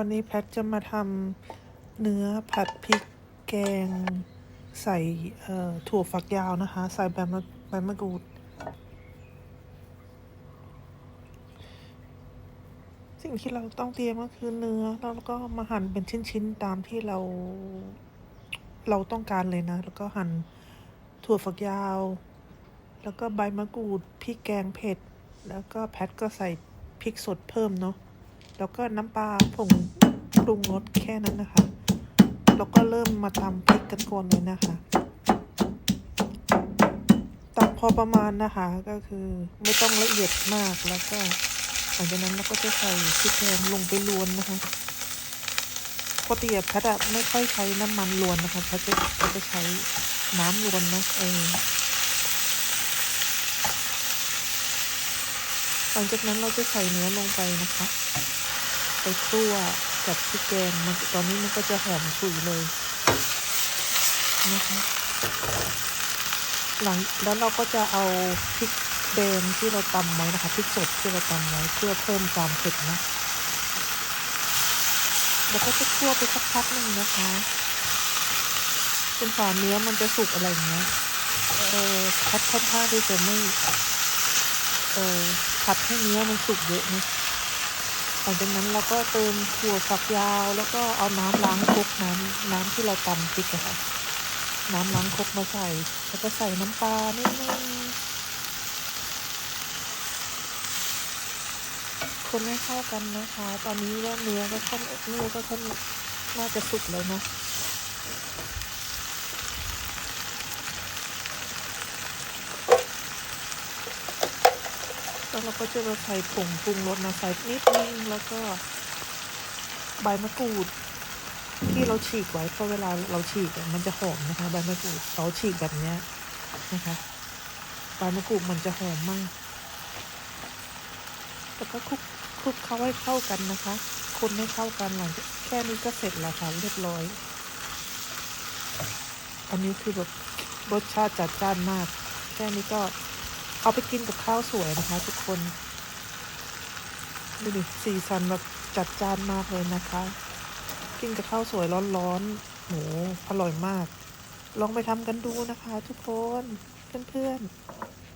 วันนี้แพทจะมาทำเนื้อผัดพริกแกงใส่ถั่วฝักยาวนะคะ ใส่ใบมะใบมะกรูด สิ่งที่เราต้องเตรียมก็คือเนื้อแล้วก็มาหั่นเป็นชิ้นๆ ตามที่เรา เราต้องการเลยนะ แล้วก็หั่นถั่วฝักยาว แล้วก็ใบมะกรูดพริกแกงเผ็ด แล้วก็แพทก็ใส่พริกสดเพิ่มเนาะ แล้วก็น้ำปลาผงปรุงรสแค่นั้นนะคะ แล้วก็เริ่มมาทำพริกกันก่อนเลยนะคะตักพอประมาณนะคะก็คือไม่ต้องละเอียดมากแล้วก็หลังจากนั้นเราก็จะใส่พริกแกงลงไปรวนนะคะปกติแพทย์อะไม่ค่อยใช้น้ำมันรวนนะคะแพทย์จะจะใช้น้ำรวนนะเออหลังจากนั้นเราจะใส่เนื้อลงไปนะคะ คั่วกับพริกแกงมันตอนนี้มันก็จะหอมฉุยเลยนะคะหลังแล้วเราก็จะเอาพริกแดงที่เราตำไว้นะคะพริกสดที่เราตำไว้เพื่อเพิ่มความเผ็ดนะแล้วก็จะคั่วไปสักพักหนึ่งนะคะจนฝ่าเนื้อมันจะสุกอะไรอย่างเงี้ยเออพัดค่อนข้างที่จะไม่เออผัดให้เนื้อมันสุกเยอะนะห ลังจากนั้นเราก็เติมถั่วฝักยาว แล้วก็เอาน้ำล้างครกน้ำน้ำที่เราตำพริกอะค่ะ น้ำล้างครกมาใส่ แล้วก็ใส่น้ำปลานิดนึงคนให้เข้ากันนะคะ ตอนนี้ว่าเนื้อก็ค่อนเนื้อก็ค่อนน่าจะสุกแล้วเนาะ แล้วเราก็จะมาใส่ผงปรุงรสนะใส่นิดนึงแล้วก็ใบมะกรูด ที่เราฉีกไว้เพราะเวลาเราฉีกมันจะหอมนะคะ ใบมะกรูดเราฉีกแบบเนี้ยนะคะใบมะกรูดมันจะหอมมากแล้วก็คลุกคลุกเข้าให้เข้ากันนะคะคนให้เข้ากันหลังจากแค่นี้ก็เสร็จแล้วค่ะเรียบร้อย อันนี้คือแบบรสชาติจัดจ้านมาก แค่นี้ก็ เอาไปกินกับข้าวสวยนะคะทุกคนดูดิสีสันแบบจัดจ้านมากเลยนะคะ กินกับข้าวสวยร้อนๆโหอร่อยมาก ลองไปทำกันดูนะคะทุกคนเพื่อนๆ